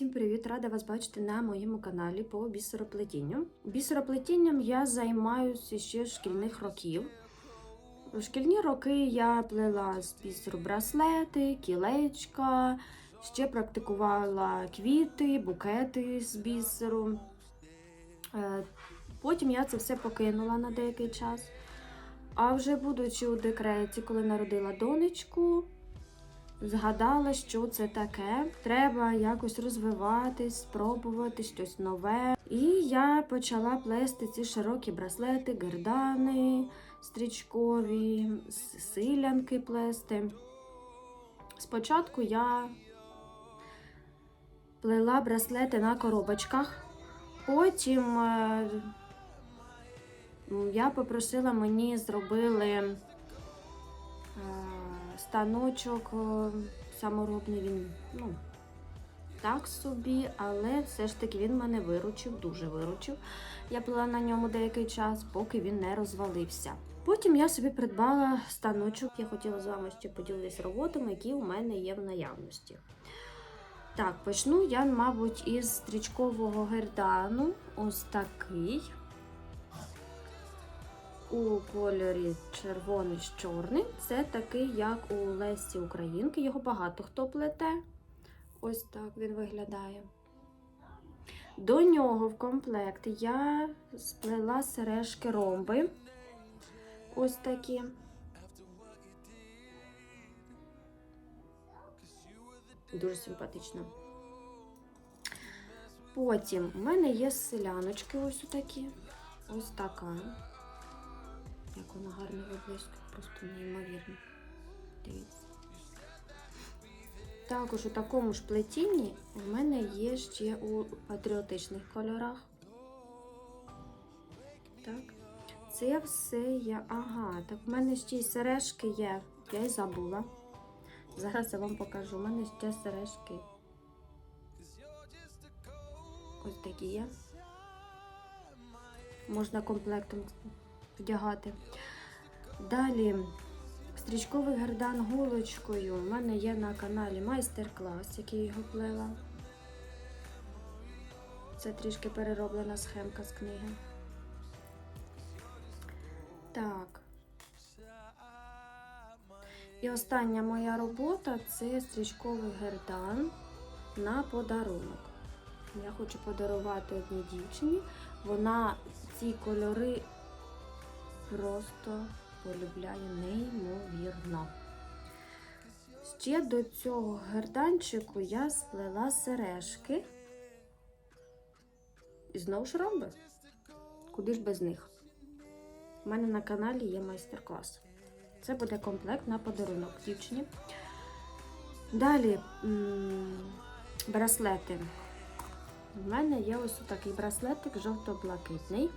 Всім привіт! Рада вас бачити на моєму каналі по бісероплетінню. Бісероплетінням я займаюся ще шкільних років. У шкільні роки я плела з бісеру браслети, кілечка, ще практикувала квіти, букети з бісеру. Е, Потім я це все покинула на деякий час. А вже будучи у декреті, коли народила донечку, згадала, що це таке. Треба якось розвиватись, спробувати щось нове. І я почала плести ці широкі браслети, гердани стрічкові, силянки плести. Спочатку я плела браслети на коробочках, потім е, я попросила мені зробили станочок е, саморобний. Він ну, так собі, але все ж таки він мене виручив, дуже виручив. Я плела на ньому деякий час, поки він не розвалився. Потім я собі придбала станочок. Я хотіла з вами ще поділитися роботами, які у мене є в наявності. Так, почну я, мабуть, із стрічкового гердану. Ось такий. У кольорі червоний з чорним. Це такий, як у Лесі Українки. Його багато хто плете. Ось так він виглядає. До нього в комплект я сплела сережки ромби. Ось такі. Дуже симпатично. Потім в мене є селяночки ось такі. Ось така. Як вона гарно виблискує, просто неймовірно. Дивіться. Також у такому ж плетінні в мене є ще у патріотичних кольорах. Так. Це все я. Ага, так в мене ще й сережки є. Я й забула. Зараз я вам покажу. У мене ще сережки. Ось такі є. Можна комплектом вдягати. Далі стрічковий гердан голочкою. У мене є на каналі майстер-клас, який його плела. Це трішки перероблена схемка з книги. Так. І остання моя робота це стрічковий гердан на подарунок. Я хочу подарувати одній дівчині. Вона ці кольори просто полюбляє неймовірно. Ще до цього герданчику я сплела сережки. І знову ж ромби. Куди ж без них? У мене на каналі є майстер-клас. Це буде комплект на подарунок дівчині. Далі браслети. У мене є ось такий браслетик жовто-блакитний.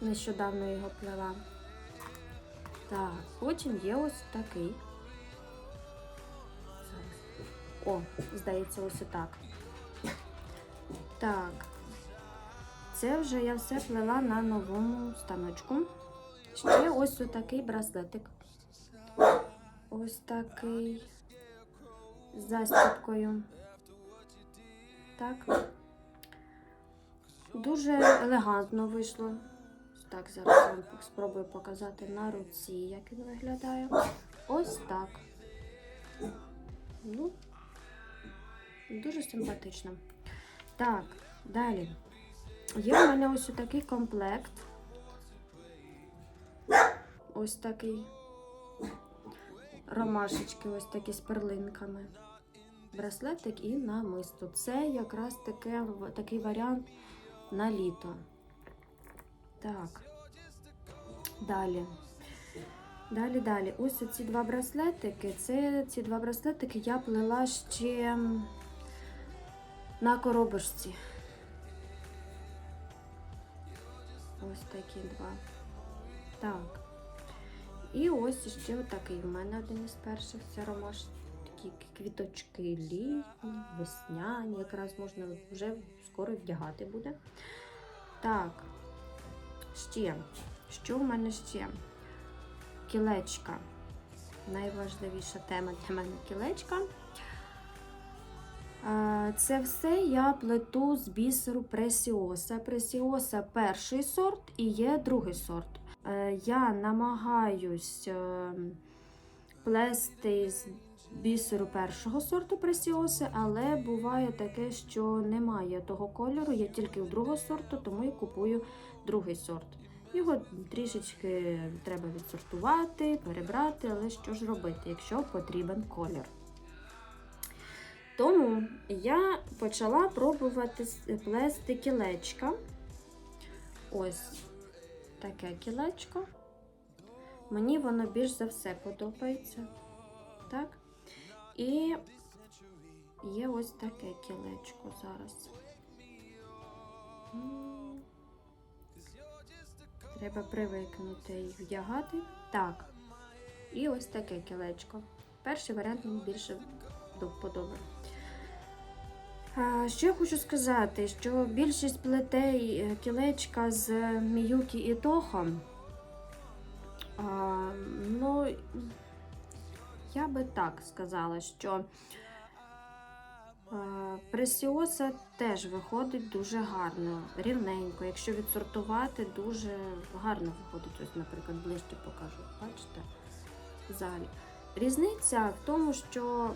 Нещодавно його плела. Так, потім є ось такий. О, здається, ось так. Так. Це вже я все плела на новому станочку. Ще ось такий браслетик. Ось такий з застіпкою. Так. Дуже елегантно вийшло. Так, зараз вам спробую показати на руці, як він виглядає. Ось так. Ну, дуже симпатично. Так, далі. Є в мене ось такий комплект. Ось такий. Ромашечки, ось такі з перлинками. Браслетик і намисто. Це якраз таке, такий варіант на літо. Так. Далі. Далі, далі. Ось ці два браслетики. Це ці два браслетики я плела ще на коробочці. Ось такі два. Так. І ось ще такий в мене один із перших. Це ромаш. Такі квіточки літні, весняні. Якраз можна вже скоро вдягати буде. Так. Ще. Що в мене ще? Кілечка. Найважливіша тема для мене кілечка. Е, Це все я плету з бісеру пресіоса. Пресіоса перший сорт і є другий сорт. Е, Я намагаюсь е, плести з бісеру першого сорту пресіоси, але буває таке, що немає того кольору, є тільки у другого сорту, тому я купую другий сорт. Його трішечки треба відсортувати, перебрати, але що ж робити, якщо потрібен колір. Тому я почала пробувати плести кілечка. Ось таке кілечко. Мені воно більш за все подобається. Так? І є ось таке кілечко зараз. Треба привикнути і вдягати. Так. І ось таке кілечко. Перший варіант мені більше до вподоби. Що я хочу сказати, що більшість плетей е, кілечка з Міюкі і Тохо, ну, я би так сказала, що е, пресіоса теж виходить дуже гарно, рівненько. Якщо відсортувати, дуже гарно виходить. Ось, наприклад, ближче покажу. Бачите? Залі. Різниця в тому, що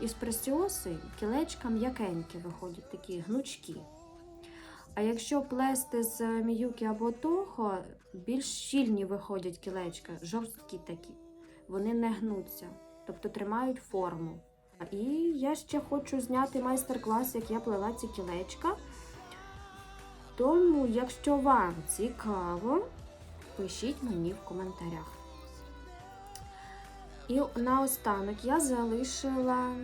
із пресіоси кілечка м'якенькі виходять, такі гнучкі. А якщо плести з міюки або тохо, більш щільні виходять кілечка, жорсткі такі. Вони не гнуться, тобто тримають форму. І я ще хочу зняти майстер-клас, як я плела ці кілечка. Тому, якщо вам цікаво, пишіть мені в коментарях. І наостанок я залишила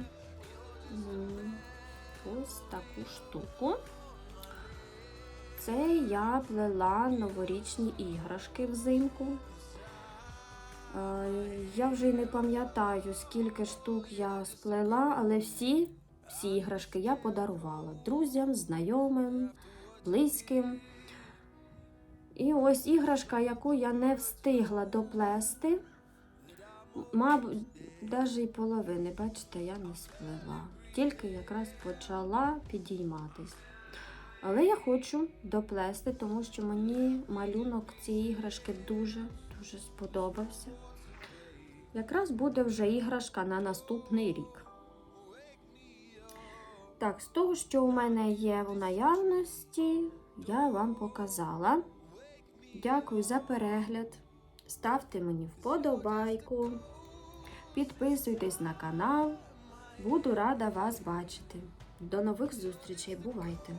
ось таку штуку. Це я плела новорічні іграшки взимку. Я вже й не пам'ятаю, скільки штук я сплела, але всі, всі іграшки я подарувала друзям, знайомим, близьким. І ось іграшка, яку я не встигла доплести. Мабуть, навіть і половини, бачите, я не сплела. Тільки якраз почала підійматись. Але я хочу доплести, тому що мені малюнок цієї іграшки дуже-дуже сподобався. Якраз буде вже іграшка на наступний рік. Так, з того, що у мене є в наявності, я вам показала. Дякую за перегляд. Ставте мені вподобайку. Підписуйтесь на канал. Буду рада вас бачити. До нових зустрічей. Бувайте!